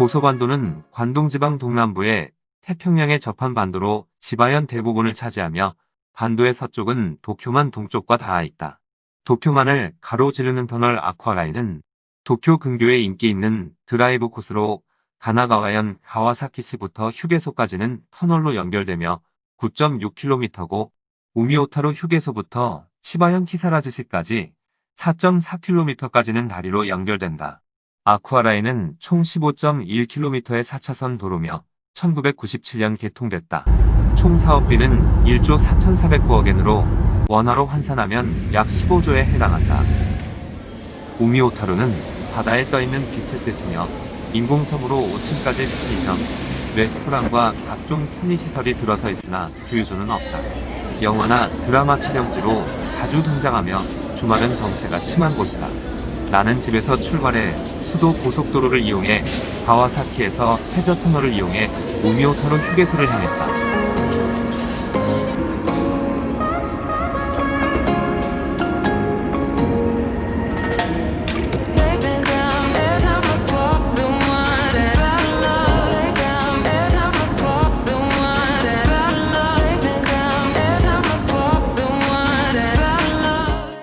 고소반도는 관동지방 동남부의 태평양에 접한 반도로 지바현 대부분을 차지하며 반도의 서쪽은 도쿄만 동쪽과 닿아 있다. 도쿄만을 가로지르는 터널 아쿠아라인은 도쿄 근교에 인기 있는 드라이브 코스로 가나가와현 가와사키시부터 휴게소까지는 터널로 연결되며 9.6km고 우미오타로 휴게소부터 치바현 키사라즈시까지 4.4km까지는 다리로 연결된다. 아쿠아라인은 총 15.1km의 4차선 도로며 1997년 개통됐다. 총 사업비는 1조 4,409억 엔으로 원화로 환산하면 약 15조에 해당한다. 우미오타루는 바다에 떠있는 빛의 뜻이며 인공섬으로 5층까지 편의점, 레스토랑과 각종 편의시설이 들어서 있으나 주유소는 없다. 영화나 드라마 촬영지로 자주 등장하며 주말은 정체가 심한 곳이다. 나는 집에서 출발해 수도 고속도로를 이용해 가와사키에서 해저 터널을 이용해 우미오타로 휴게소를 향했다.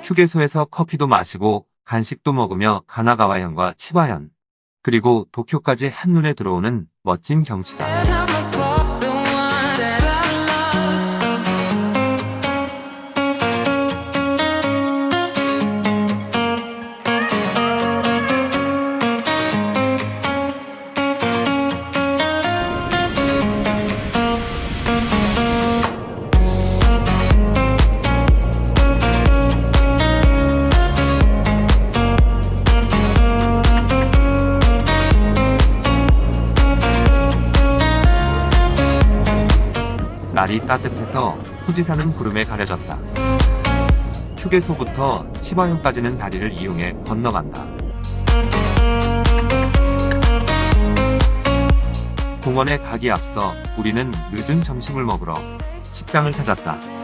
휴게소에서 커피도 마시고 간식도 먹으며 가나가와현과 치바현 그리고 도쿄까지 한눈에 들어오는 멋진 경치다. 날이 따뜻해서 후지산은 구름에 가려졌다. 휴게소부터 치바현까지는 다리를 이용해 건너간다. 공원에 가기 앞서 우리는 늦은 점심을 먹으러 식당을 찾았다.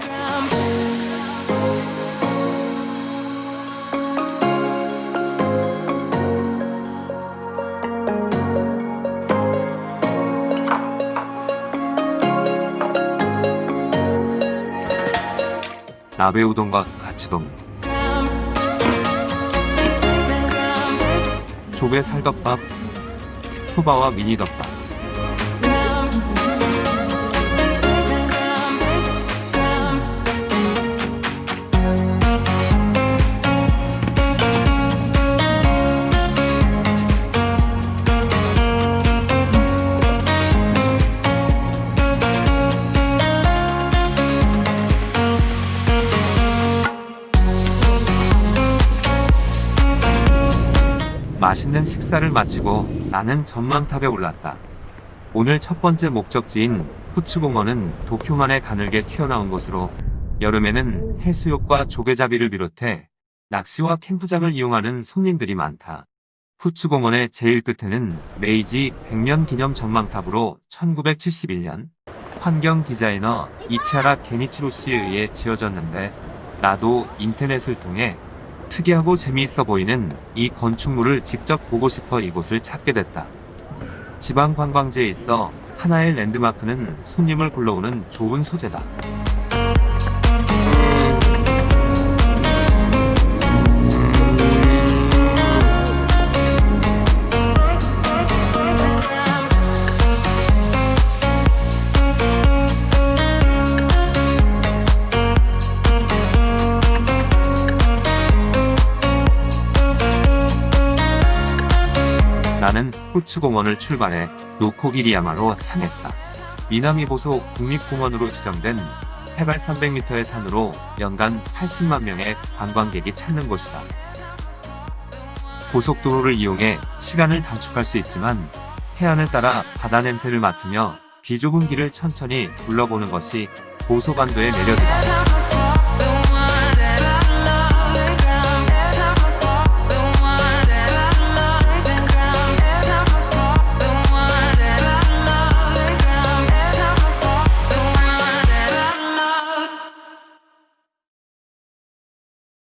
나베 우동과 가츠동, 조개 살덮밥, 소바와 미니 덮밥. 맛있는 식사를 마치고 나는 전망탑에 올랐다. 오늘 첫 번째 목적지인 후츠공원은 도쿄만의 가늘게 튀어나온 곳으로 여름에는 해수욕과 조개잡이를 비롯해 낚시와 캠프장을 이용하는 손님들이 많다. 후츠공원의 제일 끝에는 메이지 100년 기념 전망탑으로 1971년 환경 디자이너 이치하라 게니치로 씨에 의해 지어졌는데 나도 인터넷을 통해 특이하고 재미있어 보이는 이 건축물을 직접 보고 싶어 이곳을 찾게 됐다. 지방 관광지에 있어 하나의 랜드마크는 손님을 불러오는 좋은 소재다. 나는 후츠공원을 출발해 노코기리야마로 향했다. 미나미 보소 국립공원으로 지정된 해발 300m의 산으로 연간 80만 명의 관광객이 찾는 곳이다. 고속도로를 이용해 시간을 단축할 수 있지만 해안을 따라 바다 냄새를 맡으며 비좁은 길을 천천히 둘러보는 것이 고소반도의 매력이다.